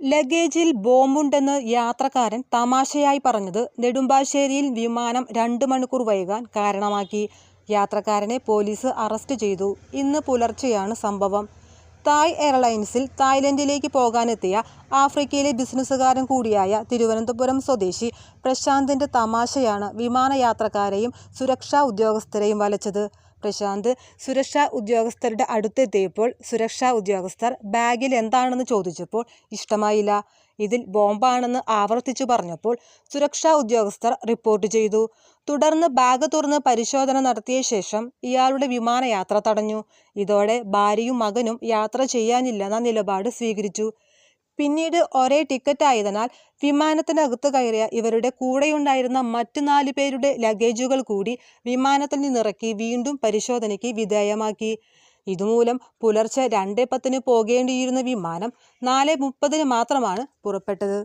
ലഗേജിൽ ബോംബുണ്ടെന്ന് യാത്രക്കാരൻ തമാശയായി പറഞ്ഞത് നെടുമ്പാശ്ശേരിയിൽ വിമാനം രണ്ട് മണിക്കൂർ വൈകാൻ കാരണമാക്കി. യാത്രക്കാരനെ പോലീസ് അറസ്റ്റ് ചെയ്തു. ഇന്ന് പുലർച്ചെയാണ് സംഭവം. തായ് എയർലൈൻസിൽ തായ്ലൻഡിലേക്ക് പോകാനെത്തിയ ആഫ്രിക്കയിലെ ബിസിനസ്സുകാരൻ കൂടിയായ തിരുവനന്തപുരം സ്വദേശി പ്രശാന്തിന്റെ തമാശയാണ് വിമാനയാത്രക്കാരെയും സുരക്ഷാ ഉദ്യോഗസ്ഥരെയും വലച്ചത്. പ്രശാന്ത് സുരക്ഷാ ഉദ്യോഗസ്ഥരുടെ അടുത്തെത്തിയപ്പോൾ സുരക്ഷാ ഉദ്യോഗസ്ഥർ ബാഗിൽ എന്താണെന്ന് ചോദിച്ചപ്പോൾ ഇഷ്ടമായില്ല. ഇതിൽ ബോംബാണെന്ന് ആവർത്തിച്ചു പറഞ്ഞപ്പോൾ സുരക്ഷാ ഉദ്യോഗസ്ഥർ റിപ്പോർട്ട് ചെയ്തു. തുടർന്ന് ബാഗ് തുറന്ന് പരിശോധന നടത്തിയ ശേഷം ഇയാളുടെ വിമാനയാത്ര തടഞ്ഞു. ഇതോടെ ഭാര്യയും മകനും യാത്ര ചെയ്യാനില്ലെന്ന നിലപാട് സ്വീകരിച്ചു. പിന്നീട് ഒരേ ടിക്കറ്റ് ആയതിനാൽ വിമാനത്തിനകത്ത് കയറിയ ഇവരുടെ കൂടെയുണ്ടായിരുന്ന മറ്റു നാല് പേരുടെ ലഗേജുകൾ കൂടി വിമാനത്തിൽ നിന്നിറക്കി വീണ്ടും പരിശോധനയ്ക്ക് വിധേയമാക്കി. ഇതുമൂലം പുലർച്ചെ രണ്ടേ പത്തിന് പോകേണ്ടിയിരുന്ന വിമാനം നാല് മുപ്പതിന് മാത്രമാണ് പുറപ്പെട്ടത്.